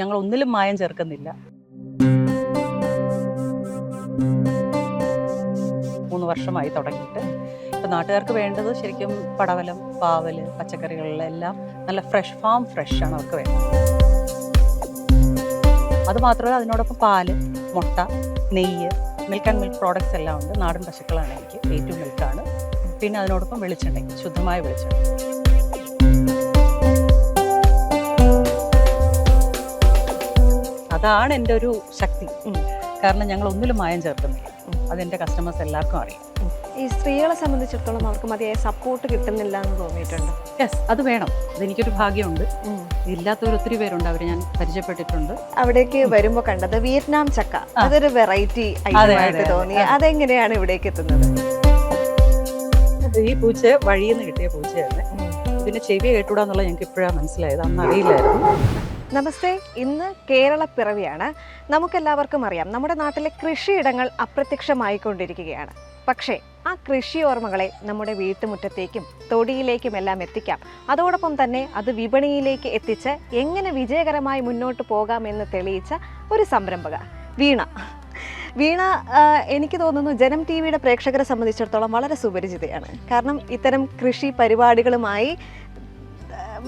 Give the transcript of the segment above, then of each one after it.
ഞങ്ങൾ ഒന്നിലും മായം ചേർക്കുന്നില്ല. മൂന്ന് വർഷമായി തുടങ്ങിയിട്ട്. ഇപ്പം നാട്ടുകാർക്ക് വേണ്ടത് ശരിക്കും പടവലം പാവൽ പച്ചക്കറികളിലെല്ലാം നല്ല ഫ്രഷ് ഫാം ഫ്രഷ് ആണ് അവർക്ക് വേണ്ടത്. അത് മാത്രമല്ല അതിനോടൊപ്പം പാൽ മുട്ട നെയ്യ് മിൽക്ക് ആൻഡ് മിൽക്ക് പ്രോഡക്ട്സ് എല്ലാം ഉണ്ട്. നാടൻ പശുക്കളാണ് എനിക്ക് ഏറ്റവും മിൽക്കാണ്. പിന്നെ അതിനോടൊപ്പം വെളിച്ചെണ്ണ ശുദ്ധമായ വെളിച്ചെണ്ണ അതാണ് എന്റെ ഒരു ശക്തി കാരണം ഞങ്ങൾ ഒന്നിലും മായം ചേർക്കുന്നില്ല. അതെന്റെ കസ്റ്റമേഴ്സ് എല്ലാവർക്കും അറിയാം. ഈ സ്ത്രീകളെ സംബന്ധിച്ചിടത്തോളം അവർക്ക് മതിയായ സപ്പോർട്ട് കിട്ടുന്നില്ല എന്ന് തോന്നിയിട്ടുണ്ട്. യെസ് അത് വേണം. അതെനിക്കൊരു ഭാഗ്യമുണ്ട്. ഇല്ലാത്തവർ ഒത്തിരി പേരുണ്ട് അവരെ ഞാൻ പരിചയപ്പെട്ടിട്ടുണ്ട്. അവിടേക്ക് വരുമ്പോൾ കണ്ടത് വിയറ്റ്നാം ചക്ക. അതൊരു വെറൈറ്റി ഐറ്റമായിട്ട് തോന്നി. അതെങ്ങനെയാണ് ഇവിടേക്ക് എത്തുന്നത്? ഈ പൂച്ച വഴിയിൽ നിന്ന് കിട്ടിയ പൂച്ചയാണ് ഇതിന്റെ ചെവി കേട്ടൂടാന്നുള്ളത് ഞങ്ങൾക്ക് ഇപ്പോഴാണ് മനസ്സിലായത്. അന്ന് അറിയില്ലായിരുന്നു. നമസ്തേ ഇന്ന് കേരള പിറവിയാണ്. നമുക്കെല്ലാവർക്കും അറിയാം നമ്മുടെ നാട്ടിലെ കൃഷിയിടങ്ങൾ അപ്രത്യക്ഷമായിക്കൊണ്ടിരിക്കുകയാണ്. പക്ഷേ ആ കൃഷി ഓർമ്മകളെ നമ്മുടെ വീട്ടുമുറ്റത്തേക്കും തൊടിയിലേക്കും എല്ലാം എത്തിക്കാം. അതോടൊപ്പം തന്നെ അത് വിപണിയിലേക്ക് എത്തിച്ച് എങ്ങനെ വിജയകരമായി മുന്നോട്ട് പോകാമെന്ന് തെളിയിച്ച ഒരു സംരംഭക വീണ. വീണ എനിക്ക് തോന്നുന്നു ജനം ടി വിയുടെ പ്രേക്ഷകരെ സംബന്ധിച്ചിടത്തോളം വളരെ സുപരിചിതയാണ്. കാരണം ഇത്തരം കൃഷി പരിപാടികളുമായി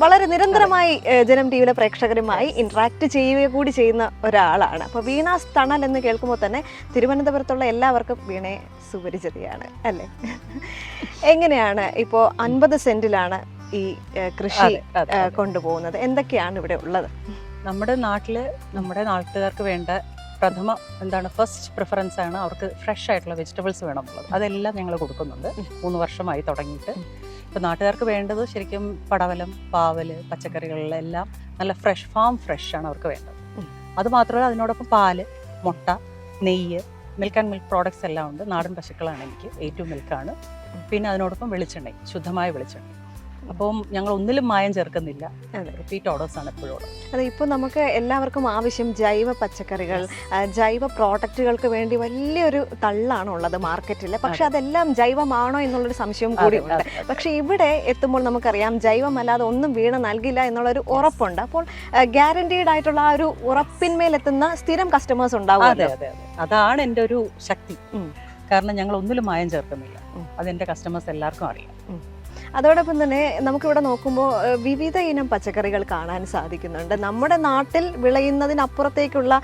വളരെ നിരന്തരമായി ജനം ടി വിയിലെ പ്രേക്ഷകരുമായി ഇന്ററാക്ട് ചെയ്യുക കൂടി ചെയ്യുന്ന ഒരാളാണ്. അപ്പോൾ വീണാസ് തണൽ എന്ന് കേൾക്കുമ്പോൾ തന്നെ തിരുവനന്തപുരത്തുള്ള എല്ലാവർക്കും വീണയെ സുപരിചിതയാണ് അല്ലേ? എങ്ങനെയാണ് ഇപ്പോൾ അൻപത് സെന്റിലാണ് ഈ കൃഷി. കൊണ്ടുപോകുന്നത്. എന്തൊക്കെയാണ് ഇവിടെ ഉള്ളത്? നമ്മുടെ നാട്ടിൽ നമ്മുടെ നാട്ടുകാർക്ക് വേണ്ട പ്രഥമ എന്താണ് ഫസ്റ്റ് പ്രിഫറൻസ് ആണ് അവർക്ക് ഫ്രഷ് ആയിട്ടുള്ള വെജിറ്റബിൾസ് വേണം എന്നുള്ളത്. അതെല്ലാം ഞങ്ങൾ കൊടുക്കുന്നുണ്ട്. മൂന്ന് വർഷമായി തുടങ്ങിയിട്ട്. ഇപ്പം നാട്ടുകാർക്ക് വേണ്ടത് ശരിക്കും പടവലം പാവൽ പച്ചക്കറികളിലെല്ലാം നല്ല ഫ്രഷ് ഫാം ഫ്രഷ് ആണ് അവർക്ക് വേണ്ടത്. അതുമാത്രമല്ല അത് മാത്രമല്ല അതിനോടൊപ്പം പാൽ മുട്ട നെയ്യ് മിൽക്ക് ആൻഡ് മിൽക്ക് പ്രോഡക്ട്സ് എല്ലാം ഉണ്ട്. നാടൻ പശുക്കളാണ് എനിക്ക് ഏറ്റവും മിൽക്കാണ് പിന്നെ അതിനോടൊപ്പം വെളിച്ചെണ്ണ ശുദ്ധമായ വെളിച്ചെണ്ണ അപ്പം ഞങ്ങൾ ഒന്നിലും മായം ചേർക്കുന്നില്ല. അതെ. റിപ്പീറ്റ് ഓർഡേഴ്സ് ആണ് എപ്പോഴും. അതെ ഇപ്പോൾ നമുക്ക് എല്ലാവർക്കും ആവശ്യം ജൈവ പച്ചക്കറികൾ ജൈവ പ്രോഡക്റ്റുകൾക്ക് വേണ്ടി വലിയൊരു തള്ളാണ് ഉള്ളത് മാർക്കറ്റിൽ പക്ഷെ അതെല്ലാം ജൈവമാണോ എന്നുള്ളൊരു സംശയം കൂടി ഉണ്ട്. പക്ഷെ ഇവിടെ എത്തുമ്പോൾ നമുക്കറിയാം ജൈവമല്ലാതെ ഒന്നും വീണ നൽകില്ല എന്നുള്ളൊരു ഉറപ്പുണ്ട്. അപ്പോൾ ഗ്യാരണ്ടീഡ് ആയിട്ടുള്ള ആ ഒരു ഉറപ്പിന്മേലെത്തുന്ന സ്ഥിരം കസ്റ്റമേഴ്സ് ഉണ്ടാവും അതെ അതെ. അതാണ് എന്റെ ഒരു ശക്തി. കാരണം ഞങ്ങൾ ഒന്നിലും മായം ചേർക്കുന്നില്ല. അതെന്റെ കസ്റ്റമേഴ്സ് എല്ലാവർക്കും അറിയാം. അതോടൊപ്പം തന്നെ നമുക്കിവിടെ നോക്കുമ്പോൾ വിവിധ ഇനം പച്ചക്കറികൾ കാണാൻ സാധിക്കുന്നുണ്ട്. നമ്മുടെ നാട്ടിൽ വിളയുന്നതിനപ്പുറത്തേക്കുള്ള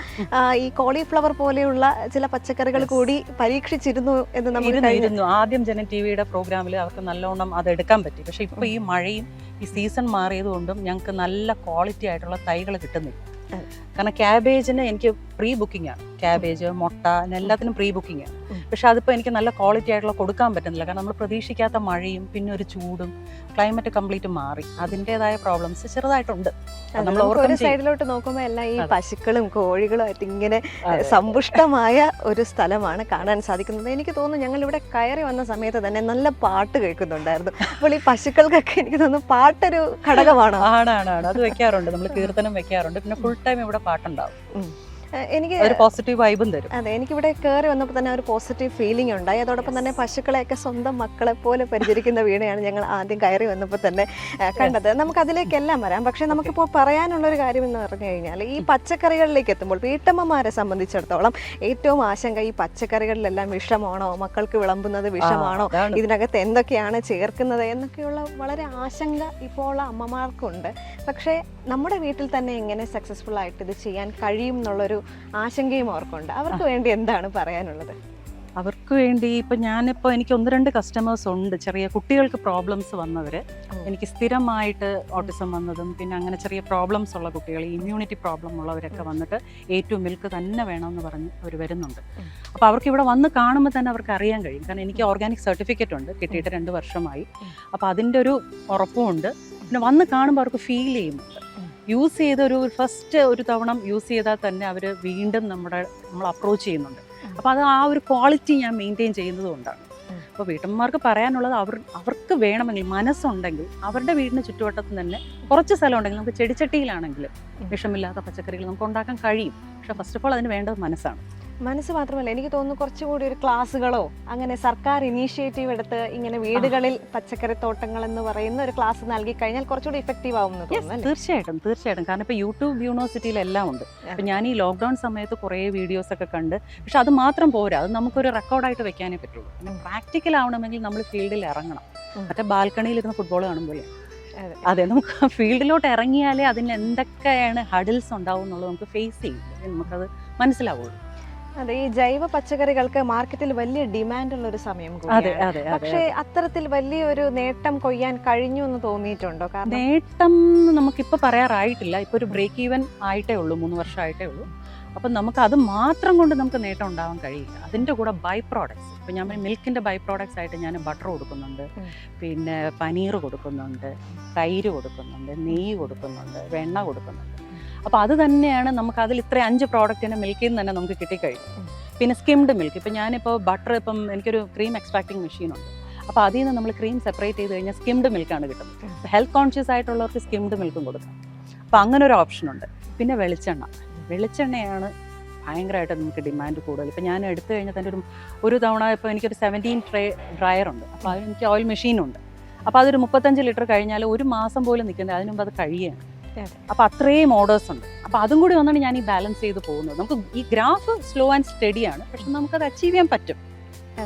ഈ കോളിഫ്ലവർ പോലെയുള്ള ചില പച്ചക്കറികൾ. കൂടി പരീക്ഷിച്ചിരുന്നു എന്ന് നമ്മൾ ആദ്യം ജന ടി വിയുടെ പ്രോഗ്രാമിൽ അവർക്ക് നല്ലോണം അത് എടുക്കാൻ പറ്റി. പക്ഷെ ഇപ്പൊ ഈ മഴയും ഈ സീസൺ മാറിയതുകൊണ്ടും ഞങ്ങൾക്ക് നല്ല ക്വാളിറ്റി ആയിട്ടുള്ള തൈകൾ കിട്ടുന്നില്ല. കാരണം ക്യാബേജിന് എനിക്ക് പ്രീ ബുക്കിംഗ് ആണ്. ക്യാബേജ് മുട്ട എല്ലാത്തിനും പ്രീ ബുക്കിംഗ് ആണ്. പക്ഷെ അതിപ്പോൾ എനിക്ക് നല്ല ക്വാളിറ്റി ആയിട്ടുള്ള കൊടുക്കാൻ പറ്റുന്നില്ല. കാരണം നമ്മൾ പ്രതീക്ഷിക്കാത്ത മഴയും പിന്നെ ഒരു ചൂടും ക്ലൈമറ്റ് കംപ്ലീറ്റ് മാറി. അതിന്റെതായ പ്രോബ്ലംസ് ചെറുതായിട്ടുണ്ട്. നമ്മൾ ഒരു സൈഡിലോട്ട് നോക്കുമ്പോൾ എല്ലാം ഈ. പശുക്കളും കോഴികളും ആയിട്ട് ഇങ്ങനെ സമ്പുഷ്ടമായ ഒരു സ്ഥലമാണ് കാണാൻ സാധിക്കുന്നത്. എനിക്ക് തോന്നുന്നു ഞങ്ങൾ ഇവിടെ കയറി വന്ന സമയത്ത് തന്നെ നല്ല പാട്ട് കേൾക്കുന്നുണ്ടായിരുന്നു. അപ്പോൾ ഈ പശുക്കൾക്കൊക്കെ എനിക്ക് തോന്നുന്നു പാട്ടൊരു ഘടകമാണ്? ആണാണ് ആണ് അത് വെക്കാറുണ്ട്. നമ്മൾ കീർത്തനം വെക്കാറുണ്ട്. പിന്നെ ഫുൾ ടൈം ഇവിടെ പാട്ടുണ്ടാവും. എനിക്ക് ഒരു പോസിറ്റീവ് വൈബും തരും. അതെ എനിക്കിവിടെ കയറി വന്നപ്പോൾ തന്നെ ഒരു പോസിറ്റീവ് ഫീലിംഗ് ഉണ്ടായി. അതോടൊപ്പം തന്നെ പശുക്കളെയൊക്കെ സ്വന്തം മക്കളെ പോലെ പരിചരിക്കുന്ന വീണയാണ് ഞങ്ങൾ ആദ്യം കയറി വന്നപ്പോൾ തന്നെ കണ്ടത്. നമുക്ക് അതിലേക്കെല്ലാം വരാം. പക്ഷേ നമുക്കിപ്പോൾ പറയാനുള്ള ഒരു കാര്യം എന്ന് പറഞ്ഞു കഴിഞ്ഞാൽ ഈ പച്ചക്കറികളിലേക്ക് എത്തുമ്പോൾ വീട്ടമ്മമാരെ സംബന്ധിച്ചിടത്തോളം ഏറ്റവും ആശങ്ക ഈ പച്ചക്കറികളിലെല്ലാം വിഷമാണോ? മക്കൾക്ക് വിളമ്പുന്നത് വിഷമാണോ? ഇതിനകത്ത് എന്തൊക്കെയാണ് ചേർക്കുന്നത്? എന്നൊക്കെയുള്ള വളരെ ആശങ്ക ഇപ്പോൾ ഉള്ള അമ്മമാർക്കുണ്ട്. പക്ഷേ നമ്മുടെ വീട്ടിൽ തന്നെ എങ്ങനെ സക്സസ്ഫുൾ ആയിട്ട് ഇത് ചെയ്യാൻ കഴിയും എന്നുള്ളൊരു ആശങ്കയും അവർക്കുണ്ട്. അവർക്ക് വേണ്ടി എന്താണ് പറയാനുള്ളത്? അവർക്ക് വേണ്ടി ഇപ്പം ഞാനിപ്പോൾ എനിക്ക് ഒന്ന് രണ്ട് കസ്റ്റമേഴ്സ് ഉണ്ട്. ചെറിയ കുട്ടികൾക്ക് പ്രോബ്ലംസ് വന്നവർ എനിക്ക് സ്ഥിരമായിട്ട് ഓട്ടിസം വന്നതും പിന്നെ അങ്ങനെ ചെറിയ പ്രോബ്ലംസ് ഉള്ള കുട്ടികൾ ഇമ്മ്യൂണിറ്റി പ്രോബ്ലം ഉള്ളവരൊക്കെ വന്നിട്ട് ഏറ്റവും മിൽക്ക് തന്നെ വേണമെന്ന് പറഞ്ഞ് അവർ വരുന്നുണ്ട്. അപ്പോൾ അവർക്ക് ഇവിടെ വന്ന് കാണുമ്പോൾ തന്നെ അവർക്ക് അറിയാൻ കഴിയും. കാരണം എനിക്ക് ഓർഗാനിക് സർട്ടിഫിക്കറ്റ് ഉണ്ട്. കിട്ടിയിട്ട് രണ്ട് വർഷമായി. അപ്പോൾ അതിന്റെ ഒരു ഉറപ്പും ഉണ്ട്. പിന്നെ വന്ന് കാണുമ്പോൾ അവർക്ക് ഫീൽ ചെയ്യുന്നുണ്ട്. യൂസ് ചെയ്ത ഒരു ഫസ്റ്റ് ഒരു തവണ യൂസ് ചെയ്താൽ തന്നെ അവർ വീണ്ടും നമ്മുടെ നമ്മൾ അപ്രോച്ച് ചെയ്യുന്നുണ്ട്. അപ്പോൾ അത് ആ ഒരു ക്വാളിറ്റി ഞാൻ മെയിന്റെയിൻ ചെയ്യുന്നത് കൊണ്ടാണ്. അപ്പോൾ വീട്ടമ്മമാർക്ക് പറയാനുള്ളത് അവർ അവർക്ക് വേണമെങ്കിൽ മനസ്സുണ്ടെങ്കിൽ അവരുടെ വീടിന് ചുറ്റുവട്ടത്ത് തന്നെ കുറച്ച് സ്ഥലം ഉണ്ടെങ്കിൽ നമുക്ക് ചെടിച്ചട്ടിയിലാണെങ്കിലും. വിഷമില്ലാത്ത പച്ചക്കറികൾ നമുക്ക് ഉണ്ടാക്കാൻ കഴിയും. പക്ഷേ ഫസ്റ്റ് ഓഫ് ഓൾ അതിന് വേണ്ടത് മനസ്സാണ്. മനസ്സ് മാത്രമല്ല എനിക്ക് തോന്നുന്നു കുറച്ചുകൂടി ഒരു ക്ലാസ്സുകളോ അങ്ങനെ സർക്കാർ ഇനീഷ്യേറ്റീവ് എടുത്ത് ഇങ്ങനെ വീടുകളിൽ പച്ചക്കറി തോട്ടങ്ങൾ എന്ന് പറയുന്ന ഒരു ക്ലാസ് നൽകി കഴിഞ്ഞാൽ കുറച്ചുകൂടി ഇഫക്റ്റീവ് ആവും? തീർച്ചയായിട്ടും തീർച്ചയായിട്ടും. കാരണം ഇപ്പോൾ യൂട്യൂബ് യൂണിവേഴ്സിറ്റിയിലെല്ലാം ഉണ്ട്. അപ്പം ഞാൻ ഈ ലോക്ക്ഡൗൺ സമയത്ത് കുറേ വീഡിയോസ് ഒക്കെ കണ്ട് പക്ഷെ അത് മാത്രം പോരാ അത് നമുക്കൊരു റെക്കോർഡായിട്ട് വെക്കാനേ പറ്റുള്ളൂ. പിന്നെ പ്രാക്ടിക്കൽ ആവണമെങ്കിൽ നമ്മൾ ഫീൽഡിൽ ഇറങ്ങണം. മറ്റേ ബാൽക്കണിയിൽ ഇരുന്ന് ഫുട്ബോൾ കാണുമ്പോൾ. അതെ. നമുക്ക് ഫീൽഡിലോട്ട് ഇറങ്ങിയാലേ അതിന് എന്തൊക്കെയാണ് ഹഡിൽസ് ഉണ്ടാവും എന്നുള്ളത് നമുക്ക് ഫേസ് ചെയ്യും നമുക്കത് മനസ്സിലാവുള്ളൂ. അതെ ഈ ജൈവ പച്ചക്കറികൾക്ക് മാർക്കറ്റിൽ വലിയ ഡിമാൻഡ് ഉള്ള ഒരു സമയം അതെ അതെ അതെ. പക്ഷേ അത്തരത്തിൽ വലിയൊരു നേട്ടം കൊയ്യാൻ കഴിഞ്ഞു എന്ന് തോന്നിയിട്ടുണ്ടോ? നേട്ടം നമുക്കിപ്പോൾ പറയാറായിട്ടില്ല. ഇപ്പോൾ ഒരു ബ്രേക്ക് ഈവൻ ആയിട്ടേ ഉള്ളൂ മൂന്ന് വർഷമായിട്ടേ ഉള്ളൂ. അപ്പം നമുക്ക് അത് മാത്രം കൊണ്ട് നമുക്ക് നേട്ടം ഉണ്ടാവാൻ കഴിയില്ല. അതിന്റെ കൂടെ ബൈ പ്രോഡക്ട്സ് ഇപ്പം ഞാൻ മിൽക്കിന്റെ ബൈ പ്രോഡക്ട്സ് ആയിട്ട് ഞാൻ ബട്ടർ കൊടുക്കുന്നുണ്ട്. പിന്നെ പനീർ കൊടുക്കുന്നുണ്ട്. തൈര് കൊടുക്കുന്നുണ്ട്. നെയ്യ് കൊടുക്കുന്നുണ്ട്. വെണ്ണ കൊടുക്കുന്നുണ്ട്. അപ്പോൾ അത് തന്നെയാണ് നമുക്ക് അതിൽ ഇത്ര അഞ്ച് പ്രോഡക്റ്റിന്റെ മിൽക്കിൽ നിന്ന് തന്നെ നമുക്ക് കിട്ടിക്കഴിയും ഉം. പിന്നെ സ്കിംഡ് മിൽക്ക് ഇപ്പം ഞാനിപ്പോൾ ബട്ടർ ഇപ്പം എനിക്കൊരു ക്രീം എക്സ്ട്രാക്ടിങ് മെഷീനുണ്ട് അപ്പോൾ അതിൽ നിന്ന് നമ്മൾ ക്രീം സെപ്പറേറ്റ് ചെയ്ത് കഴിഞ്ഞാൽ സ്കിംഡ് മിൽക്കാണ് കിട്ടുന്നത്. ഹെൽത്ത് കോൺഷ്യസ് ആയിട്ടുള്ളവർക്ക് സ്കിംഡ് മിൽക്കും കൊടുക്കാം. അപ്പോൾ അങ്ങനെ ഒരു ഓപ്ഷൻ ഉണ്ട്. പിന്നെ വെളിച്ചെണ്ണ. വെളിച്ചെണ്ണയാണ് ഭയങ്കരമായിട്ട് നമുക്ക് ഡിമാൻഡ് കൂടുതൽ. ഇപ്പം ഞാൻ എടുത്തു കഴിഞ്ഞാൽ തന്നെ ഒരു ഒരു തവണ ഇപ്പോൾ എനിക്കൊരു സെവന്റീൻ ട്രേ ഡ്രയർ ഉണ്ട്. അപ്പോൾ അതിന് എനിക്ക് ഓയിൽ മെഷീനുണ്ട് അപ്പോൾ അതൊരു മുപ്പത്തഞ്ച് ലിറ്റർ കഴിഞ്ഞാൽ ഒരു മാസം പോലും നിൽക്കുന്നത് അതിനുമ്പോൾ അത് കഴിയുകയാണ്. അപ്പോൾ അത്രയും ഓർഡേഴ്സ് ഉണ്ട്. അപ്പോൾ അതും കൂടി വന്നാണ് ഞാൻ ഈ ബാലൻസ് ചെയ്ത് പോകുന്നത്. നമുക്ക് ഈ ഗ്രാഫ് സ്ലോ ആൻഡ് സ്റ്റഡിയാണ് പക്ഷെ നമുക്കത് അച്ചീവ് ചെയ്യാൻ പറ്റും.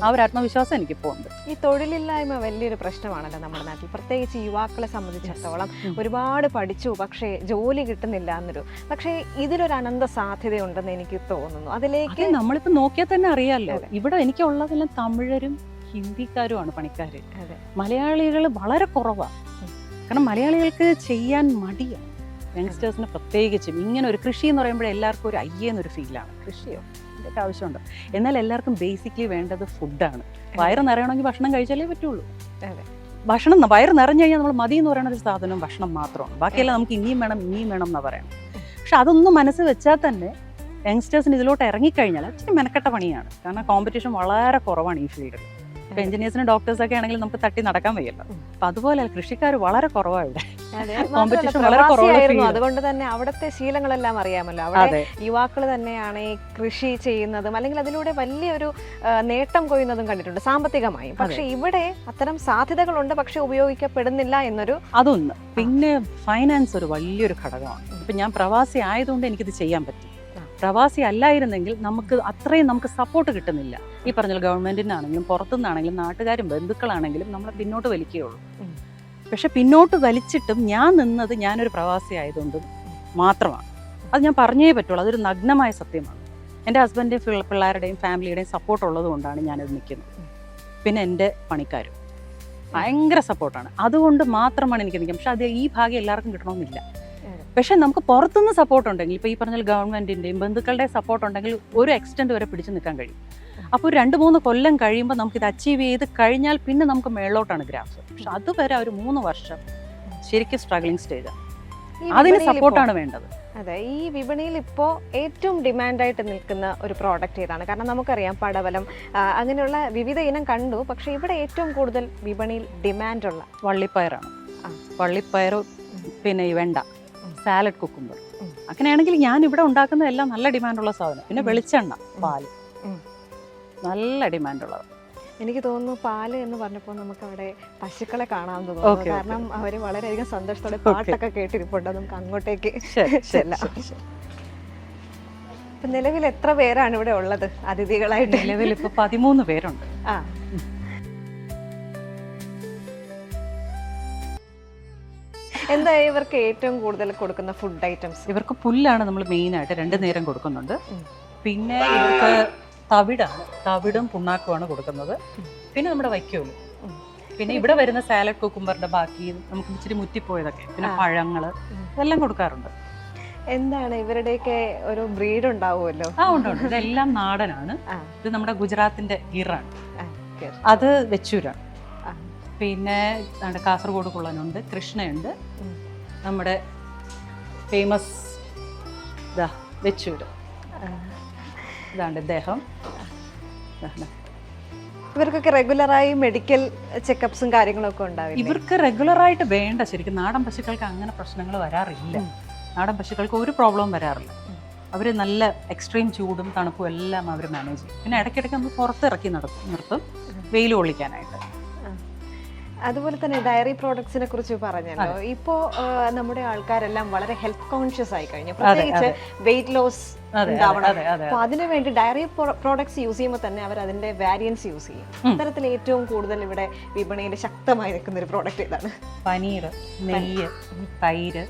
ആ ഒരു ആത്മവിശ്വാസം എനിക്ക് പോകുന്നുണ്ട് ഈ തൊഴിലില്ലായ്മ വലിയൊരു പ്രശ്നമാണല്ലോ നമ്മുടെ നാട്ടിൽ. പ്രത്യേകിച്ച് യുവാക്കളെ സംബന്ധിച്ചിടത്തോളം ഒരുപാട് പഠിച്ചു പക്ഷേ ജോലി കിട്ടുന്നില്ല എന്നൊരു. പക്ഷേ ഇതിലൊരു അനന്ത സാധ്യതയുണ്ടെന്ന് എനിക്ക് തോന്നുന്നു. അതിലേക്ക് അത് നമ്മളിപ്പോൾ നോക്കിയാൽ തന്നെ അറിയാമല്ലോ ഇവിടെ എനിക്കുള്ളതെല്ലാം തമിഴരും ഹിന്ദിക്കാരുമാണ് പണിക്കാർ. മലയാളികൾ വളരെ കുറവാണ് കാരണം മലയാളികൾക്ക് ചെയ്യാൻ മടിയാണ് യങ്സ്റ്റേഴ്സിന് പ്രത്യേകിച്ചും ഇങ്ങനെ ഒരു കൃഷി എന്ന് പറയുമ്പോൾ എല്ലാവർക്കും ഒരു അയ്യെന്നൊരു ഫീലാണ് കൃഷിയോ? ഇതൊക്കെ ആവശ്യമുണ്ട്. എന്നാൽ എല്ലാവർക്കും ബേസിക്കലി വേണ്ടത് ഫുഡാണ് വയറ് നിറയണമെങ്കിൽ ഭക്ഷണം കഴിച്ചാലേ പറ്റുള്ളൂ. അതെ. ഭക്ഷണം വയറ് നിറഞ്ഞു കഴിഞ്ഞാൽ നമ്മൾ മതി എന്ന് പറയുന്ന ഒരു സാധനം ഭക്ഷണം മാത്രമാണ്. ബാക്കിയെല്ലാം നമുക്ക് ഇനിയും വേണം ഇനിയും വേണം എന്ന് പറയണം പക്ഷെ അതൊന്നും മനസ്സ് വെച്ചാൽ തന്നെ യങ്സ്റ്റേഴ്സിന് ഇതിലോട്ട് ഇറങ്ങിക്കഴിഞ്ഞാൽ ഇച്ചിരി മെനക്കെട്ട പണിയാണ്. കാരണം കോമ്പറ്റീഷൻ വളരെ കുറവാണ് ഈ ഫീൽഡിൽ ഇപ്പൊ എഞ്ചിനീയേഴ്സിനും ഡോക്ടേഴ്സ് ഒക്കെ ആണെങ്കിൽ നമുക്ക് തട്ടി നടക്കാൻ വയ്യല്ലോ. അപ്പൊ അതുപോലെ കൃഷിക്കാർ വളരെ കുറവാണ് അതെ. വളരെ കുറവായിരുന്നു. അതുകൊണ്ട് തന്നെ അവിടുത്തെ ശീലങ്ങളെല്ലാം അറിയാമല്ലോ. അവിടെ യുവാക്കൾ തന്നെയാണ് ഈ കൃഷി ചെയ്യുന്നതും അല്ലെങ്കിൽ അതിലൂടെ വലിയൊരു നേട്ടം കൊയ്യുന്നതും കണ്ടിട്ടുണ്ട് സാമ്പത്തികമായി. പക്ഷെ ഇവിടെ അത്തരം സാധ്യതകളുണ്ട് പക്ഷെ ഉപയോഗിക്കപ്പെടുന്നില്ല എന്നൊരു അതൊന്ന്. പിന്നെ ഫൈനാൻസ് ഒരു വലിയൊരു ഘടകമാണ്. ഇപ്പൊ ഞാൻ പ്രവാസി ആയതുകൊണ്ട് എനിക്കിത് ചെയ്യാൻ പറ്റി. പ്രവാസി അല്ലായിരുന്നെങ്കിൽ നമുക്ക് അത്രയും നമുക്ക് സപ്പോർട്ട് കിട്ടുന്നില്ല. ഈ പറഞ്ഞ ഗവൺമെന്റിനാണെങ്കിലും പുറത്തുനിന്നാണെങ്കിലും നാട്ടുകാരും ബന്ധുക്കളാണെങ്കിലും നമ്മളെ പിന്നോട്ട് വലിക്കുകയുള്ളൂ. പക്ഷെ പിന്നോട്ട് വലിച്ചിട്ടും ഞാൻ നിന്നത് ഞാനൊരു പ്രവാസി ആയതുകൊണ്ട് മാത്രമാണ്. അത് ഞാൻ പറഞ്ഞേ പറ്റുള്ളൂ. അതൊരു നഗ്നമായ സത്യമാണ്. എന്റെ ഹസ്ബൻഡിന്റെ പിള്ളേരുടെയും ഫാമിലിയുടെയും സപ്പോർട്ട് ഉള്ളത് കൊണ്ടാണ് ഞാനത് നിൽക്കുന്നത്. പിന്നെ എന്റെ പണിക്കാരും. ഭയങ്കര സപ്പോർട്ടാണ് അതുകൊണ്ട് മാത്രമാണ് എനിക്ക് നിൽക്കുന്നത്. പക്ഷെ അത് ഈ ഭാഗ്യം എല്ലാവർക്കും കിട്ടണമെന്നില്ല. പക്ഷെ നമുക്ക് പുറത്തുനിന്ന് സപ്പോർട്ട് ഉണ്ടെങ്കിൽ ഇപ്പോൾ ഈ പറഞ്ഞ ഗവൺമെന്റിന്റെയും ബന്ധുക്കളുടെ സപ്പോർട്ട് ഉണ്ടെങ്കിൽ ഒരു എക്സ്റ്റന്റ് വരെ പിടിച്ചു നിൽക്കാൻ കഴിയും. അപ്പോൾ രണ്ട് മൂന്ന് കൊല്ലം കഴിയുമ്പോൾ നമുക്കിത് ഇത് അച്ചീവ് ചെയ്ത് കഴിഞ്ഞാൽ പിന്നെ നമുക്ക് മേളോട്ടാണ് ഗ്രാഫ്. പക്ഷെ അതുവരെ ഒരു മൂന്ന് വർഷം ശരിക്കും സ്ട്രഗ്ലിംഗ് സ്റ്റേജാണ് അതിന് സപ്പോർട്ടാണ് വേണ്ടത്. അതെ ഈ വിപണിയിൽ ഇപ്പോൾ ഏറ്റവും ഡിമാൻഡായിട്ട് നിൽക്കുന്ന ഒരു പ്രോഡക്റ്റ് ഏതാണ്? കാരണം നമുക്കറിയാം പടവലം അങ്ങനെയുള്ള വിവിധ ഇനം കണ്ടു. പക്ഷേ ഇവിടെ ഏറ്റവും കൂടുതൽ വിപണിയിൽ ഡിമാൻഡുള്ള വള്ളിപ്പയറാണ്. വള്ളിപ്പയറും വള്ളിപ്പയർ പിന്നെ ഈ വെണ്ട. സാലഡ് കുക്കുംബർ ഉം. അങ്ങനെയാണെങ്കിൽ ഞാൻ ഇവിടെ ഉണ്ടാക്കുന്ന എല്ലാം നല്ല ഡിമാൻഡുള്ള സാധനം. പിന്നെ വെളിച്ചെണ്ണ പാൽ. നല്ല ഡിമാൻഡുള്ളത് എനിക്ക് തോന്നുന്നു പാൽ എന്ന് പറഞ്ഞപ്പോൾ നമുക്ക് അവിടെ പശുക്കളെ കാണാമെന്ന് തോന്നുന്നു. കാരണം അവർ വളരെയധികം സന്തോഷത്തോടെ. പാട്ടൊക്കെ കേട്ടിരിപ്പുണ്ട്. നമുക്ക് അങ്ങോട്ടേക്ക് ചെല്ലാം. നിലവിൽ എത്ര പേരാണ് ഇവിടെ ഉള്ളത്? അതിഥികളായിട്ട്. നിലവിൽ ഇപ്പൊ പതിമൂന്ന് പേരുണ്ട്. ആ. എന്താ ഇവർക്ക് ഏറ്റവും കൂടുതൽ കൊടുക്കുന്ന ഫുഡ് ഐറ്റംസ് ഇവർക്ക് പുല്ലാണ് നമ്മൾ മെയിൻ ആയിട്ട് രണ്ട് നേരം കൊടുക്കുന്നുണ്ട്. പിന്നെ ഇവർക്ക് തവിടാണ്. തവിടും പുണ്ണാക്കുമാണ് കൊടുക്കുന്നത്. പിന്നെ നമ്മുടെ വൈക്കോൽ. പിന്നെ ഇവിടെ വരുന്ന സാലഡ് കുക്കുംബറിന്റെ ബാക്കി നമുക്ക് ഇച്ചിരി മുറ്റിപ്പോയതൊക്കെ പിന്നെ. പഴങ്ങൾ ഇതെല്ലാം കൊടുക്കാറുണ്ട്. എന്താണ് ഇവരുടെയൊക്കെ ഒരു ബ്രീഡ് ഉണ്ടാവുമല്ലോ? ആ ഉണ്ട് ഉണ്ട്. ഇതെല്ലാം നാടനാണ്. ഇത് നമ്മുടെ ഗുജറാത്തിന്റെ ഗിറാണ്. അത് വെച്ചൂരാണ്. പിന്നെ കാസർഗോഡ് കുള്ളനുണ്ട് കൃഷ്ണയുണ്ട്. നമ്മുടെ ഫേമസ് ഇതാ വെച്ചൂര്. ഇതാണ് ഇദ്ദേഹം. ഇവർക്കൊക്കെ റെഗുലറായി മെഡിക്കൽ ചെക്കപ്സും കാര്യങ്ങളൊക്കെ ഉണ്ടാവില്ല? ഇവർക്ക് റെഗുലറായിട്ട് വേണ്ട. ശരിക്കും നാടൻ പശുക്കൾക്ക് അങ്ങനെ പ്രശ്നങ്ങൾ വരാറില്ല. നാടൻ പശുക്കൾക്ക് ഒരു പ്രോബ്ലവും വരാറില്ല. അവർ നല്ല എക്സ്ട്രീം ചൂടും തണുപ്പും എല്ലാം അവർ മാനേജ് ചെയ്യും. പിന്നെ ഇടയ്ക്കിടയ്ക്ക് നമ്മൾ പുറത്തിറക്കി നടത്തും നിർത്തും. വെയിൽ കൊള്ളിക്കാനായിട്ട്. അതുപോലെ തന്നെ ഡയറി പ്രോഡക്ട്സിനെ കുറിച്ച് പറഞ്ഞല്ലോ. ഇപ്പോ നമ്മുടെ ആൾക്കാരെല്ലാം വളരെ ഹെൽത്ത് കോൺഷ്യസ് ആയി കഴിഞ്ഞു. പ്രത്യേകിച്ച് വെയിറ്റ് ലോസ് അപ്പൊ അതിനു വേണ്ടി ഡയറി പ്രോഡക്ട്സ് യൂസ് ചെയ്യുമ്പോൾ തന്നെ അവർ അതിന്റെ വാരിയൻസ് യൂസ് ചെയ്യും. അത്തരത്തിൽ ഏറ്റവും കൂടുതൽ ഇവിടെ വിപണിയിൽ ശക്തമായി നിൽക്കുന്ന ഒരു പ്രോഡക്റ്റ് ഇതാണ് പനീർ നെയ്യ് തൈര്.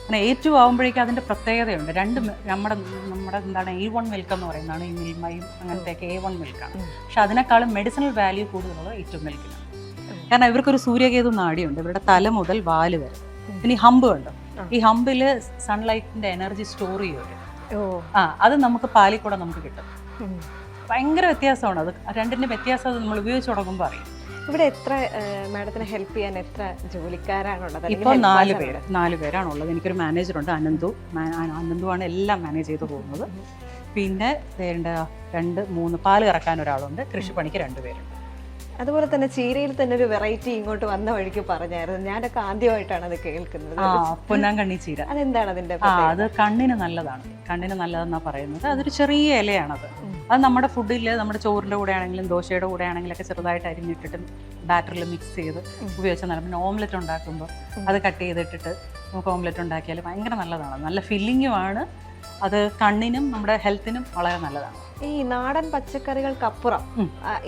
അങ്ങനെ ഏറ്റവും ആകുമ്പോഴേക്കും അതിന്റെ പ്രത്യേകതയുണ്ട്. രണ്ട് നമ്മുടെ നമ്മുടെ എന്താണ് എ വൺ മിൽക്ക് എന്ന് പറയുന്നതാണ് ഈ മിൽമയും അങ്ങനത്തെയൊക്കെ എ വൺ മിൽക്കാണ് പക്ഷേ അതിനേക്കാളും മെഡിസിനൽ വാല്യൂ കൂടുതലുള്ളത് ഏറ്റവും മിൽക്കിനാണ് കാരണം ഇവർക്കൊരു സൂര്യകേതു നാടിയുണ്ട്. ഇവരുടെ തല മുതൽ വാൽ വരെ. ഇനി ഹമ്പ് ഉണ്ട് ഈ ഹമ്പിൽ സൺലൈറ്റിന്റെ എനർജി സ്റ്റോർ ചെയ്യും ഓ. ആ അത് നമുക്ക് പാലിൽ കൂടെ നമുക്ക് കിട്ടും. ഭയങ്കര വ്യത്യാസമാണ്. അത് രണ്ടിന്റെ വ്യത്യാസം അത് നമ്മൾ ഉപയോഗിച്ച് തുടങ്ങുമ്പോൾ അറിയാം. ഇവിടെ എത്ര മാഡത്തിന് ഹെൽപ്പ് ചെയ്യാൻ എത്ര ജോലിക്കാരാണുള്ളത്? ഇപ്പോൾ നാല് പേര് നാല് പേരാണുള്ളത്. എനിക്കൊരു മാനേജറുണ്ട് അനന്തു. അനന്തു ആണ് അനന്തുവാണ് എല്ലാം മാനേജ് ചെയ്ത് പോകുന്നത്. പിന്നെ വേണ്ട രണ്ട് മൂന്ന് പാൽ കറക്കാൻ ഒരാളുണ്ട്. കൃഷിപ്പണിക്ക് രണ്ട് പേരുണ്ട്. അതുപോലെ തന്നെ ചീരയിൽ തന്നെ ഒരു വെറൈറ്റി ഇങ്ങോട്ട് വന്ന വഴിക്ക് പറഞ്ഞായിരുന്നു. ഞാനൊക്കെ ആദ്യമായിട്ടാണ് അത് കേൾക്കുന്നത്. ആ പൊന്നാങ്കണ്ണി ചീര. അതെന്താണ് അതിന്റെ ആ അത് കണ്ണിന് നല്ലതാണ്. കണ്ണിന് നല്ലതെന്നാ പറയുന്നത്. അതൊരു ചെറിയ ഇലയാണത്. അത് നമ്മുടെ ഫുഡിൽ നമ്മുടെ ചോറിന്റെ കൂടെ ആണെങ്കിലും ദോശയുടെ കൂടെ ആണെങ്കിലും ഒക്കെ ചെറുതായിട്ട് അരിഞ്ഞിട്ടിട്ട് ബാറ്ററിൽ മിക്സ് ചെയ്ത്. ഉപയോഗിച്ചാൽ നല്ല പിന്നെ ഓംലെറ്റ് ഉണ്ടാക്കുമ്പോൾ അത് കട്ട് ചെയ്തിട്ടിട്ട് നമുക്ക് ഓംലെറ്റ് ഉണ്ടാക്കിയാൽ ഭയങ്കര നല്ലതാണ്. നല്ല ഫില്ലിങ്ങുമാണ് അത് കണ്ണിനും നമ്മുടെ ഹെൽത്തിനും വളരെ നല്ലതാണ്. ഈ നാടൻ പച്ചക്കറികൾക്കപ്പുറം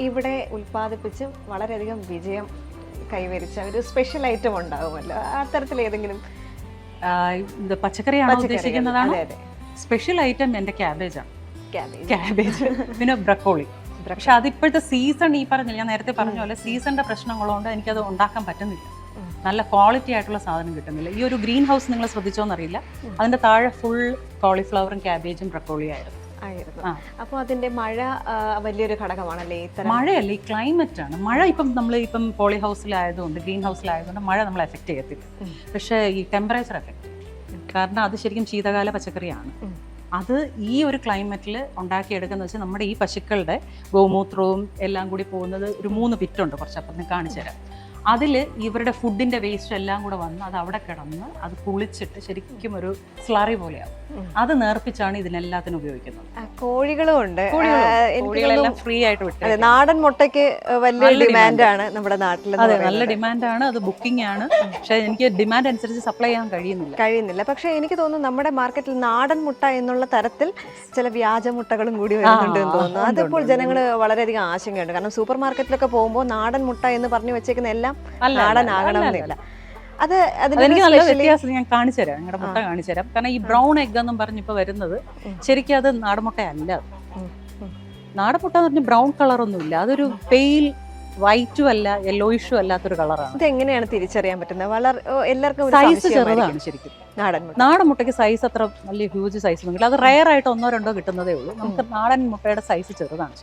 ഇവിടെ ഉൽപ്പാദിപ്പിച്ച് വളരെയധികം വിജയം കൈവരിച്ച ഒരു സ്പെഷ്യൽ ഐറ്റം ഉണ്ടാകുമല്ലോ അത്തരത്തിൽ ഏതെങ്കിലും പച്ചക്കറിയാണ്. ഉദ്ദേശിക്കുന്നതാണ്. സ്പെഷ്യൽ ഐറ്റം എന്റെ ക്യാബേജാണ്. ക്യാബേജ് പിന്നെ ബ്രക്കോളി പക്ഷെ അതിപ്പോഴത്തെ സീസൺ ഈ പറഞ്ഞില്ല ഞാൻ നേരത്തെ പറഞ്ഞ പോലെ സീസണിന്റെ പ്രശ്നങ്ങളുകൊണ്ട് എനിക്കത് ഉണ്ടാക്കാൻ പറ്റുന്നില്ല. നല്ല ക്വാളിറ്റി ആയിട്ടുള്ള സാധനം കിട്ടുന്നില്ല. ഈ ഒരു ഗ്രീൻ ഹൗസ് നിങ്ങൾ ശ്രദ്ധിച്ചോന്നറിയില്ല. അതിന്റെ താഴെ ഫുൾ കോളിഫ്ലവറും ക്യാബേജും ബ്രക്കോളിയും ആയിരുന്നു. അപ്പോൾ അതിന്റെ മഴ വലിയൊരു ഘടകമാണല്ലേ ഇത്തരം മഴയല്ല ഈ ക്ലൈമറ്റ് ആണ്. മഴ ഇപ്പം നമ്മൾ ഇപ്പം പോളി ഹൗസിലായതുകൊണ്ട് ഗ്രീൻ ഹൗസിലായതുകൊണ്ട് മഴ നമ്മൾ എഫക്റ്റ് ചെയ്യത്തില്ല. പക്ഷേ ഈ ടെമ്പറേച്ചർ എഫക്റ്റ് കാരണം അത് ശരിക്കും ശീതകാല പച്ചക്കറിയാണ്. അത് ഈ ഒരു ക്ലൈമറ്റിൽ ഉണ്ടാക്കിയെടുക്കുന്ന വെച്ചാൽ നമ്മുടെ ഈ പശുക്കളുടെ ഗോമൂത്രവും എല്ലാം കൂടി പോകുന്നത് ഒരു മൂന്ന് പിറ്റുണ്ട് കുറച്ച് അപ്പം കാണിച്ചു തരാം. അതിൽ ഇവരുടെ ഫുഡിന്റെ വേസ്റ്റ് എല്ലാം കൂടെ വന്ന് അത് അവിടെ കിടന്ന് അത് കുളിച്ചിട്ട് ശരിക്കും ഒരു സ്ലറി പോലെയാവും. അത് നേർപ്പിച്ചാണ് ഇതിനെല്ലാത്തിനും ഉപയോഗിക്കുന്നത്. കോഴികളും ഉണ്ട്. കോഴികളെല്ലാം ഫ്രീ ആയിട്ട് വിട്ടു നാടൻ മുട്ടയ്ക്ക് വലിയ ഡിമാൻഡ് ആണ് നമ്മുടെ നാട്ടിൽ അതെ നല്ല ആണ്. അത് ബുക്കിംഗ് ആണ്. പക്ഷെ എനിക്ക് ഡിമാൻഡ് അനുസരിച്ച് സപ്ലൈ ചെയ്യാൻ കഴിയുന്നില്ല. കഴിയുന്നില്ല. പക്ഷേ എനിക്ക് തോന്നുന്നു നമ്മുടെ മാർക്കറ്റിൽ നാടൻ മുട്ട എന്നുള്ള തരത്തിൽ ചില വ്യാജ മുട്ടകളും കൂടി വരുന്നുണ്ട് എന്ന് തോന്നുന്നു. അതിപ്പോൾ ജനങ്ങൾ വളരെയധികം ആശങ്കയുണ്ട്. കാരണം സൂപ്പർ മാർക്കറ്റിലൊക്കെ പോകുമ്പോൾ നാടൻ മുട്ട എന്ന് പറഞ്ഞു വെച്ചേക്കുന്ന എല്ലാം അല്ല, നാടനാകണമെന്നില്ല. അത് അതിന് അതെനിക്ക് നല്ല വ്യത്യാസം ഞാൻ കാണിച്ചു തരാം നിങ്ങളുടെ മുട്ട കാണിച്ചു തരാം. കാരണം ഈ ബ്രൗൺ എഗ് എന്നും പറഞ്ഞിപ്പോ വരുന്നത് ശരിക്കും അത് നാടൻമുട്ടയല്ല. നാടൻമുട്ട എന്ന് പറഞ്ഞാൽ ബ്രൗൺ കളറൊന്നും ഇല്ല. അതൊരു പെയിൽ വൈറ്റും അല്ല യെല്ലോയിഷും അല്ലാത്തൊരു കളറാണ് ഇത് എങ്ങനെയാണ് തിരിച്ചറിയാൻ പറ്റുന്നത്? വളരെ എല്ലാവർക്കും സൈസ്. ചെറുതാണ് ശരിക്കും. നാടൻ നാടൻ മുട്ടയ്ക്ക് സൈസ് അത്ര വലിയ ഹ്യൂജ് സൈസ് ഒന്നും അത് റയർ ആയിട്ട് ഒന്നോ രണ്ടോ കിട്ടുന്നതേ ഉള്ളൂ. നമുക്ക് നാടൻ മുട്ടയുടെ സൈസ് ചെറുതാണ്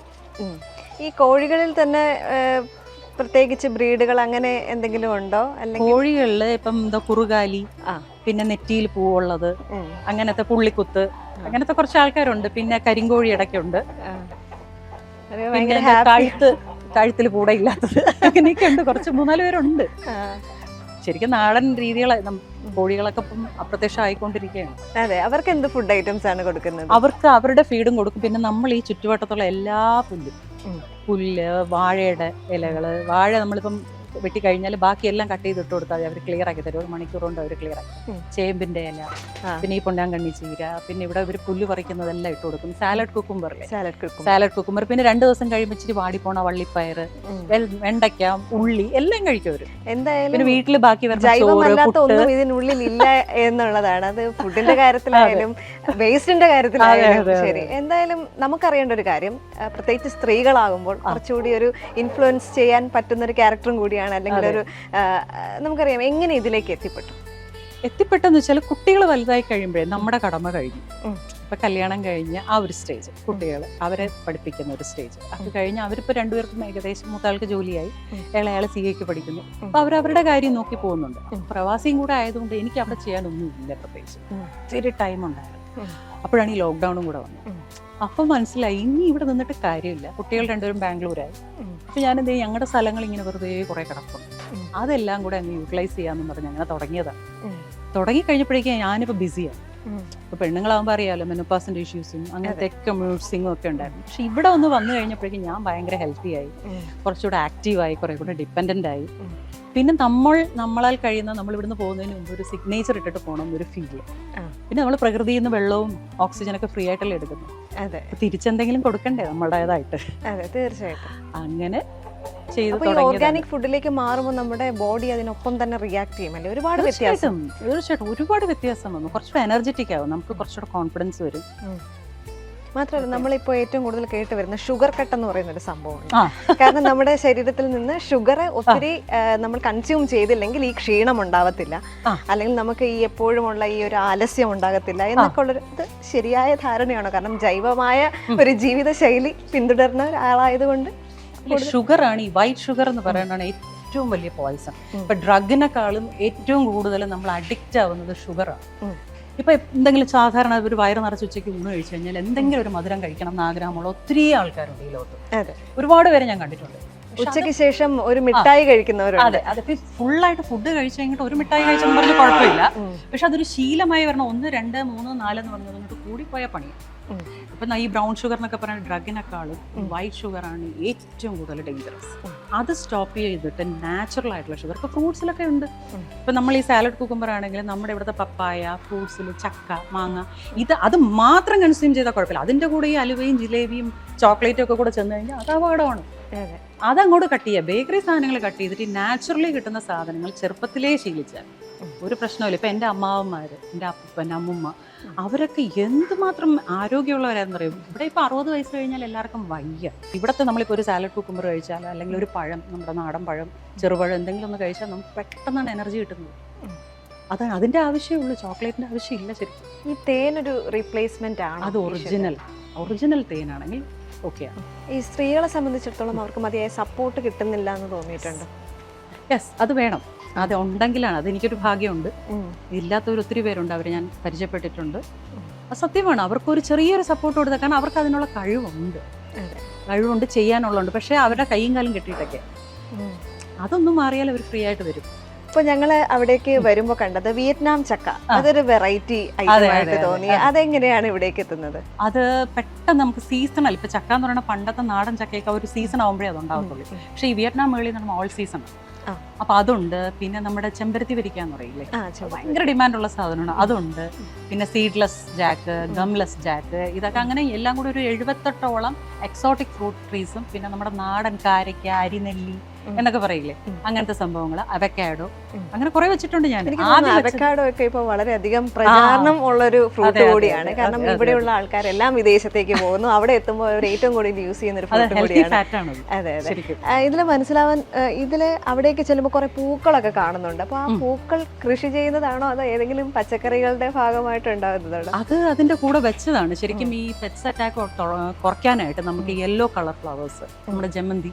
ഈ കോഴികളിൽ തന്നെ പ്രത്യേകിച്ച് ബ്രീഡുകൾ അങ്ങനെ എന്തെങ്കിലും ഉണ്ടോ? അല്ലെങ്കിൽ കോഴികളിൽ ഇപ്പം എന്താ കുറുകാലി ആ. പിന്നെ നെറ്റിയിൽ പൂവുള്ളത് അങ്ങനത്തെ പുള്ളിക്കുത്ത് അങ്ങനത്തെ കുറച്ച് ആൾക്കാരുണ്ട്. പിന്നെ കരിങ്കോഴി ഇടയ്ക്കുണ്ട്. കഴുത്ത് കഴുത്തിൽ കൂടെ ഇല്ലാത്തത്. അങ്ങനെയൊക്കെ ഉണ്ട്. കുറച്ച് മൂന്നാൽ പേരുണ്ട്. ശരിക്കും നാടൻ രീതികളെ കോഴികളൊക്കെ ഇപ്പം അപ്രത്യക്ഷമായിക്കൊണ്ടിരിക്കുകയാണ് അതെ. അവർക്ക് എന്ത് ഫുഡ് ഐറ്റംസ് ആണ് കൊടുക്കുന്നത്? അവർക്ക് അവരുടെ ഫീഡും കൊടുക്കും. പിന്നെ നമ്മൾ ഈ ചുറ്റുവട്ടത്തുള്ള എല്ലാ പുല്ലും. പുല്ല് വാഴയുടെ ഇലകൾ വാഴ നമ്മളിപ്പം വെട്ടി കഴിഞ്ഞാൽ ബാക്കിയെല്ലാം കട്ട് ചെയ്ത് ഇട്ട് കൊടുത്താൽ അവർ ക്ലിയർ ആക്കി തരും. ഒരു മണിക്കൂർ കൊണ്ട് അവർ ക്ലിയർ ആക്കി. ചേമ്പിന്റെ ഇല പിന്നെ ഈ പൊന്നാങ്കണ്ണി ചീര പിന്നെ ഇവിടെ ഇവർ പുല്ല് പറിക്കുന്നതെല്ലാം ഇട്ട് കൊടുക്കും. സാലഡ് കുക്കുംബർ സാലഡ് കുക്കും സാലഡ് കുക്കുംബർ പിന്നെ രണ്ട് ദിവസം കഴിയുമ്പോൾ ഇച്ചിരി വാടിപ്പോണ വള്ളിപ്പയർ വെണ്ടയ്ക്ക ഉള്ളി എല്ലാം കഴിക്കും അവർ എന്തായാലും പിന്നെ വീട്ടിൽ ബാക്കി ഒന്നും ഇതിനുള്ളിൽ ഇല്ല എന്നുള്ളതാണ്. അത് ഫുഡിന്റെ കാര്യത്തിലായാലും വേസ്റ്റിന്റെ കാര്യത്തിലായാലും ശരി. എന്തായാലും നമുക്കറിയേണ്ട ഒരു കാര്യം പ്രത്യേകിച്ച് സ്ത്രീകളാകുമ്പോൾ കുറച്ചുകൂടി ഒരു ഇൻഫ്ലുവൻസ് ചെയ്യാൻ പറ്റുന്ന ഒരു ക്യാരക്ടറും കൂടിയാണ് അല്ലെങ്കിൽ ഒരു നമുക്കറിയാം എങ്ങനെ ഇതിലേക്ക് എത്തിപ്പെട്ടു. എത്തിപ്പെട്ടെന്ന് വെച്ചാൽ കുട്ടികൾ വലുതായി കഴിയുമ്പോഴേ നമ്മുടെ കടമ കഴിഞ്ഞു. ഇപ്പം കല്യാണം കഴിഞ്ഞ് ആ ഒരു സ്റ്റേജ് കുട്ടികൾ അവരെ പഠിപ്പിക്കുന്ന ഒരു സ്റ്റേജ് അത് കഴിഞ്ഞ് അവരിപ്പോ രണ്ടുപേർക്കും ഏകദേശം മൂത്താൾക്ക് ജോലിയായി. ഇളയാൾ സി എക്ക് പഠിക്കുന്നു. അപ്പോൾ അപ്പൊ അവരവരുടെ കാര്യം നോക്കി പോകുന്നുണ്ട്. പ്രവാസിയും കൂടെ ആയതുകൊണ്ട് എനിക്ക് അവിടെ ചെയ്യാനൊന്നും ഇല്ല പ്രത്യേകിച്ച്. ഒത്തിരി ടൈം ഉണ്ടായിരുന്നു. അപ്പോഴാണ് ഈ ലോക്ക്ഡൗണും കൂടെ വന്നത്. അപ്പൊ മനസ്സിലായി ഇനി ഇവിടെ നിന്നിട്ട് കാര്യമില്ല. കുട്ടികൾ രണ്ടുപേരും ബാംഗ്ലൂരായി. അപ്പൊ ഞാൻ എന്ത് ഞങ്ങളുടെ സ്ഥലങ്ങൾ ഇങ്ങനെ വെറുതെ കുറെ കിടപ്പുണ്ട്. അതെല്ലാം കൂടെ അങ്ങ് യൂട്ടിലൈസ് ചെയ്യാന്ന് പറഞ്ഞ് അങ്ങനെ തുടങ്ങിയതാണ്. തുടങ്ങി കഴിഞ്ഞപ്പോഴേക്കും ഞാനിപ്പോ ബിസിയാണ് ഇപ്പൊ പെണ്ണുങ്ങളാകുമ്പോൾ അറിയാലോ മെനോപ്പാസിന്റെ ഇഷ്യൂസും അങ്ങനത്തെ ഒക്കെ മ്യൂസിങ്ങും ഒക്കെ ഉണ്ടായിരുന്നു. പക്ഷെ ഇവിടെ ഒന്ന് വന്നു കഴിഞ്ഞപ്പോഴേക്കും ഞാൻ ഭയങ്കര ഹെൽത്തി ആയി. കുറച്ചുകൂടെ ആക്റ്റീവായി കുറെ കൂടെ ഡിപ്പെൻഡന്റ് ആയി. പിന്നെ നമ്മൾ നമ്മളാൽ കഴിയുന്ന നമ്മൾ ഇവിടുന്ന് പോകുന്നതിന് മുമ്പ് ഒരു സിഗ്നേച്ചർ ഇട്ടിട്ട് പോകണം ഒരു ഫീൽ പിന്നെ നമ്മൾ പ്രകൃതിയിൽ നിന്ന് വെള്ളവും ഓക്സിജനൊക്കെ ഫ്രീ ആയിട്ടല്ലേ എടുക്കുന്നത്. അതെ. തിരിച്ചെന്തെങ്കിലും കൊടുക്കണ്ടേ നമ്മുടേതായിട്ട്? അതെ തീർച്ചയായിട്ടും. അങ്ങനെ ഓർഗാനിക് ഫുഡിലേക്ക് മാറുമ്പോൾ നമ്മുടെ ബോഡി അതിനൊപ്പം തന്നെ റിയാക്ട് ചെയ്യും അല്ലെ? ഒരുപാട് വ്യത്യാസം. തീർച്ചയായിട്ടും. ഒരുപാട് വ്യത്യാസം വന്നു. കുറച്ചുകൂടെ എനർജറ്റിക് ആവും. നമുക്ക് കുറച്ചുകൂടെ കോൺഫിഡൻസ് വരും. മാത്രമല്ല നമ്മളിപ്പോൾ ഏറ്റവും കൂടുതൽ കേട്ട് വരുന്ന ഷുഗർ കട്ട് എന്ന് പറയുന്ന ഒരു സംഭവമാണ് കാരണം നമ്മുടെ ശരീരത്തിൽ നിന്ന് ഷുഗർ ഒത്തിരി നമ്മൾ കൺസ്യൂം ചെയ്തില്ലെങ്കിൽ ഈ ക്ഷീണം ഉണ്ടാവത്തില്ല. അല്ലെങ്കിൽ നമുക്ക് ഈ എപ്പോഴുമുള്ള ഈ ഒരു ആലസ്യം ഉണ്ടാകത്തില്ല എന്നൊക്കെ ഉള്ളൊരു ഇത് ശരിയായ ധാരണയാണോ. കാരണം ജൈവമായ ഒരു ജീവിതശൈലി പിന്തുടരുന്ന ഒരാളായതുകൊണ്ട് ഷുഗർ ആണ് ഈ വൈറ്റ് ഷുഗർ എന്ന് പറയുന്നതാണ് ഏറ്റവും വലിയ പോയിസൺ. ഇപ്പൊ ഡ്രഗിനെക്കാളും ഏറ്റവും കൂടുതൽ നമ്മൾ അഡിക്റ്റ് ആവുന്നത് ഷുഗറാണ് ഉം. ഇപ്പൊ എന്തെങ്കിലും സാധാരണ ഒരു വയറ് നിറച്ച് ഉച്ചയ്ക്ക് ഊണ് കഴിച്ചു കഴിഞ്ഞാൽ എന്തെങ്കിലും ഒരു മധുരം കഴിക്കണം എന്ന് ആഗ്രഹമുള്ള ഒത്തിരി ആൾക്കാരുണ്ട് ഈ ലോകത്ത്. അതെ. ഒരുപാട് പേരെ ഞാൻ കണ്ടിട്ടുണ്ട്. ഉച്ചയ്ക്ക് ശേഷം ഒരു മിഠായി കഴിക്കുന്നവരുണ്ട്. അതെ അതെ. ഫുള്ളായിട്ട് ഫുഡ് കഴിച്ചു കഴിഞ്ഞിട്ട് ഒരു മിഠായി കഴിച്ചെന്ന് പറഞ്ഞാൽ കുഴപ്പമില്ല. പക്ഷെ അതൊരു ശീലമായി വരണം. ഒന്ന് രണ്ട് മൂന്ന് നാല് എന്ന് പറഞ്ഞത് കൂടി കൂടിപ്പോയ പണിയാണ് ഉം. ഇപ്പൊ ഈ ബ്രൗൺ ഷുഗർ എന്നൊക്കെ പറയുന്ന ഡ്രഗിനെക്കാളും വൈറ്റ് ഷുഗർ ആണ് ഏറ്റവും കൂടുതൽ ഡേഞ്ചറസ് അത് സ്റ്റോപ്പ് ചെയ്തിട്ട് നാച്ചുറൽ ആയിട്ടുള്ള ഷുഗർ ഇപ്പൊ ഫ്രൂട്ട്സിലൊക്കെ ഉണ്ട്. ഇപ്പം നമ്മൾ ഈ സാലഡ് കുക്കുമ്പർ ആണെങ്കിൽ നമ്മുടെ ഇവിടുത്തെ പപ്പായ ഫ്രൂട്ട്സിൽ ചക്ക മാങ്ങ ഇത് അത് മാത്രം കൺസ്യൂം ചെയ്താൽ കുഴപ്പമില്ല. അതിന്റെ കൂടെ ഈ അലുവയും ജിലേബിയും ചോക്ലേറ്റും ഒക്കെ കൂടെ ചെന്ന് കഴിഞ്ഞാൽ അത് അപകടമാണ് അതങ്ങോട്ട് കട്ട് ചെയ്യുക. ബേക്കറി സാധനങ്ങൾ കട്ട് ചെയ്തിട്ട് നാച്ചുറലി കിട്ടുന്ന സാധനങ്ങൾ ചെറുപ്പത്തിലേ ശീലിച്ചാൽ ഒരു പ്രശ്നമില്ല ഇപ്പൊ എന്റെ അമ്മാവന്മാര് എന്റെ അപ്പൻ അമ്മുമ്മ അവരൊക്കെ എന്തുമാത്രം ആരോഗ്യമുള്ളവരായിരുന്നു പറയും ഇവിടെ ഇപ്പോൾ അറുപത് വയസ്സ് കഴിഞ്ഞാൽ എല്ലാവർക്കും വയ്യ. ഇവിടുത്തെ നമ്മളിപ്പോൾ ഒരു സാലഡ് കുക്കുമ്പർ കഴിച്ചാൽ അല്ലെങ്കിൽ ഒരു പഴം നമ്മുടെ നാടൻ പഴം ചെറുപഴം എന്തെങ്കിലും ഒന്ന് കഴിച്ചാൽ നമുക്ക് പെട്ടെന്നാണ് എനർജി കിട്ടുന്നത്. അതാണ് അതിന്റെ ആവശ്യമുള്ളൂ ചോക്ലേറ്റിന്റെ ആവശ്യമില്ല ശരിക്കും. ഈ തേനൊരു റീപ്ലേസ്മെന്റ് ആണ് അത് ഒറിജിനൽ ഒറിജിനൽ തേനാണെങ്കിൽ ഓക്കെയാണ് ഈ സ്ത്രീകളെ സംബന്ധിച്ചിടത്തോളം അവർക്ക് മതിയായ സപ്പോർട്ട് കിട്ടുന്നില്ല എന്ന് തോന്നിയിട്ടുണ്ട്. യെസ് അത് വേണം. അത് ഉണ്ടെങ്കിലാണ് അതെനിക്കൊരു ഭാഗ്യമുണ്ട്. ഇല്ലാത്തവർ ഒത്തിരി പേരുണ്ട് അവരെ ഞാൻ പരിചയപ്പെട്ടിട്ടുണ്ട്. അത് സത്യമാണ്. അവർക്കൊരു ചെറിയൊരു സപ്പോർട്ട് കൊടുത്താൽ കാരണം അവർക്ക് അതിനുള്ള കഴിവുണ്ട്. കഴിവുണ്ട് ചെയ്യാനുള്ളതുണ്ട്. പക്ഷേ അവരുടെ കൈയും കാലും കെട്ടിയിട്ടൊക്കെ. അതൊന്നും മാറിയാൽ അവർ ഫ്രീ ആയിട്ട് വരും. ഇപ്പൊ ഞങ്ങൾ അവിടേക്ക് വരുമ്പോ കണ്ടത് വിയറ്റ്നാം ചക്ക. അതൊരു വെറൈറ്റി തോന്നി. അതെ. അതെങ്ങനെയാണ് ഇവിടേക്ക് എത്തുന്നത്? അത് പെട്ടെന്ന് നമുക്ക് സീസണൽ ഇപ്പൊ ചക്ക എന്ന് പറയുന്ന പണ്ടത്തെ നാടൻ ചക്കയൊക്കെ ഒരു സീസൺ ആകുമ്പോഴേ അത് ഉണ്ടാകത്തുള്ളൂ പക്ഷേ ഈ വിയറ്റ്നാം മേളിൽ പറയുമ്പോൾ ഓൾ സീസൺ. അപ്പൊ അതുണ്ട്. പിന്നെ നമ്മുടെ ചെമ്പരത്തി വരിക്കാന്ന് പറയില്ലേ? ഭയങ്കര ഡിമാൻഡുള്ള സാധനമാണ്. അതുണ്ട്. പിന്നെ സീഡ്ലെസ് ജാക്ക് ഗംലെസ് ജാക്ക് ഇതൊക്കെ അങ്ങനെ എല്ലാം കൂടി ഒരു എഴുപത്തെട്ടോളം എക്സോട്ടിക് ഫ്രൂട്ട് ട്രീസും പിന്നെ നമ്മുടെ നാടൻ കാരയ്ക്ക അരിനെല്ലി. എന്നൊക്കെ പറയില്ലേ? അങ്ങനത്തെ സംഭവങ്ങൾ അവക്കാഡോ അങ്ങനെ കുറെ വെച്ചിട്ടുണ്ട് ഞാൻ അവക്കാഡോ ഒക്കെ ഇപ്പൊ വളരെയധികം പ്രചാരണം ഉള്ള ഒരു ഫ്രൂട്ട് കൂടിയാണ്. കാരണം ഇവിടെയുള്ള ആൾക്കാരെല്ലാം വിദേശത്തേക്ക് പോകുന്നു. അവിടെ എത്തുമ്പോൾ അവർ ഏറ്റവും കൂടുതൽ യൂസ് ചെയ്യുന്ന ഒരു ഫ്രൂട്ട് കൂടിയാണ്. അതെ അതെ. ഇതിൽ മനസ്സിലാവാൻ ഇതിൽ ഇതിൽ അവിടേക്ക് ചെല്ലുമ്പോൾ കുറെ പൂക്കളൊക്കെ കാണുന്നുണ്ട്. അപ്പൊ ആ പൂക്കൾ കൃഷി ചെയ്യുന്നതാണോ അതോ ഏതെങ്കിലും പച്ചക്കറികളുടെ ഭാഗമായിട്ട് ഉണ്ടാകുന്നതാണോ? അത് അതിന്റെ കൂടെ വെച്ചതാണ്. ശരിക്കും ഈ പെറ്റ്സ് അറ്റാക്ക് കുറയ്ക്കാനായിട്ട് നമുക്ക് യെല്ലോ കളർ ഫ്ലവേഴ്സ് നമ്മുടെ ജമന്തി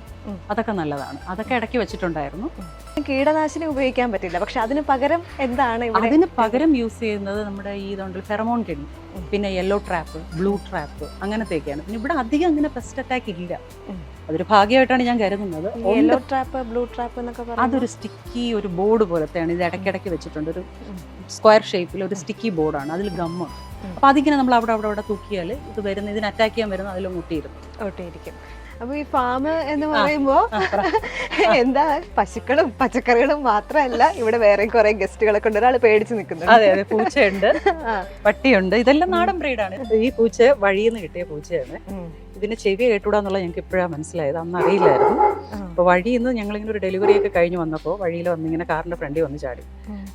അതൊക്കെ നല്ലതാണ്. അതൊക്കെ ഇടയ്ക്ക് വെച്ചിട്ടുണ്ടായിരുന്നു. കീടനാശിനി ഉപയോഗിക്കാൻ പറ്റില്ല. പക്ഷെ അതിന് പകരം എന്താണ് അതിന് പകരം യൂസ് ചെയ്യുന്നത് നമ്മുടെ ഈ ഇതുണ്ട് ഫെറമോൺ കെണി. പിന്നെ യെല്ലോ ട്രാപ്പ് ബ്ലൂ ട്രാപ്പ് അങ്ങനത്തെയൊക്കെയാണ്. പിന്നെ ഇവിടെ അധികം അങ്ങനെ പെസ്റ്റ് അറ്റാക്ക് ഇല്ല. അതൊരു ഭാഗ്യമായിട്ടാണ് ഞാൻ കരുതുന്നത്. യെല്ലോ. ട്രാപ്പ് ബ്ലൂ ട്രാപ്പ് എന്നൊക്കെ അതൊരു സ്റ്റിക്കി ഒരു ബോർഡ് പോലത്തെയാണ്. ഇത് ഇടയ്ക്കിടയ്ക്ക് വെച്ചിട്ടുണ്ട്. ഒരു സ്ക്വയർ ഷേപ്പിൽ ഒരു സ്റ്റിക്കി ബോർഡാണ് അതിൽ ഗമ്മ ഉം. അപ്പൊ അതിങ്ങനെ നമ്മൾ അവിടെ അവിടെ അവിടെ തൂക്കിയാൽ ഇത് വരുന്ന ഇതിന് അറ്റാക്ക് ചെയ്യാൻ വരുന്ന അതിൽ മുട്ടിയിരുന്നു ഒട്ടിയിരിക്കും അപ്പൊ ഈ ഫാം എന്ന് പറയുമ്പോ എന്താ? പശുക്കളും പച്ചക്കറികളും മാത്രമല്ല ഇവിടെ വേറെ കുറെ ഗസ്റ്റുകളെ കൊണ്ട് ഒരാൾ പേടിച്ച് നിൽക്കുന്നുണ്ട്. അതെ അതെ പൂച്ചയുണ്ട്. പട്ടിയുണ്ട്. ഇതെല്ലാം നാടൻ ബ്രീഡാണ്. ഈ പൂച്ച വഴിയിൽ നിന്ന് കിട്ടിയ പൂച്ചയാണ്. ഇതിന് ചെവി കേട്ടൂടാന്നുള്ളത് ഞങ്ങൾക്ക് ഇപ്പോഴാണ് മനസ്സിലായത്. അന്ന് അറിയില്ലായിരുന്നു. അപ്പൊ അപ്പോൾ വഴിയിൽ നിന്ന് ഞങ്ങളിങ്ങനെ ഒരു ഡെലിവറി ഒക്കെ കഴിഞ്ഞ് വന്നപ്പോൾ വഴിയിൽ വന്ന് ഇങ്ങനെ കാറിന്റെ ഫ്രണ്ടിൽ വന്ന് ചാടി.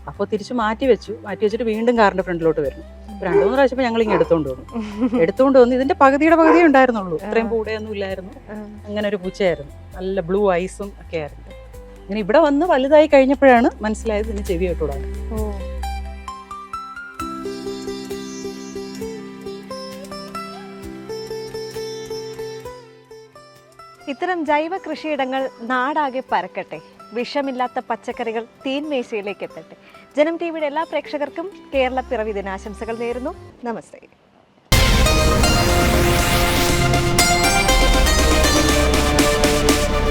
അപ്പോൾ തിരിച്ച് മാറ്റി വെച്ചു. മാറ്റി വെച്ചിട്ട് വീണ്ടും കാറിന്റെ ഫ്രണ്ടിലോട്ട് വരുന്നു. രണ്ടു മൂന്ന് പ്രാവശ്യം ഞങ്ങൾ ഇങ്ങനെ എടുത്തോണ്ട് വന്നു. എടുത്തോണ്ട് വന്ന് ഇതിന്റെ പകുതിയുടെ പകുതിയേ ഉണ്ടായിരുന്നുള്ളൂ. ഇത്രയും കൂടെയൊന്നും ഇല്ലായിരുന്നു. അങ്ങനെ ഒരു പൂച്ചയായിരുന്നു. നല്ല ബ്ലൂ ഐസും ഒക്കെ ആയിരുന്നു. ഇങ്ങനെ ഇവിടെ വന്ന് വലുതായി കഴിഞ്ഞപ്പോഴാണ് മനസ്സിലായത് ഇതിന് ചെവി കേട്ടുകൂടാണ് ഇത്തരം ജൈവ കൃഷിയിടങ്ങൾ നാടാകെ പരക്കട്ടെ. വിഷമില്ലാത്ത പച്ചക്കറികൾ തീൻമേശയിലേക്ക് എത്തട്ടെ. ജനം ടി വിയുടെ എല്ലാ പ്രേക്ഷകർക്കും കേരള പിറവി ദിനാശംസകൾ നേരുന്നു. നമസ്തേ.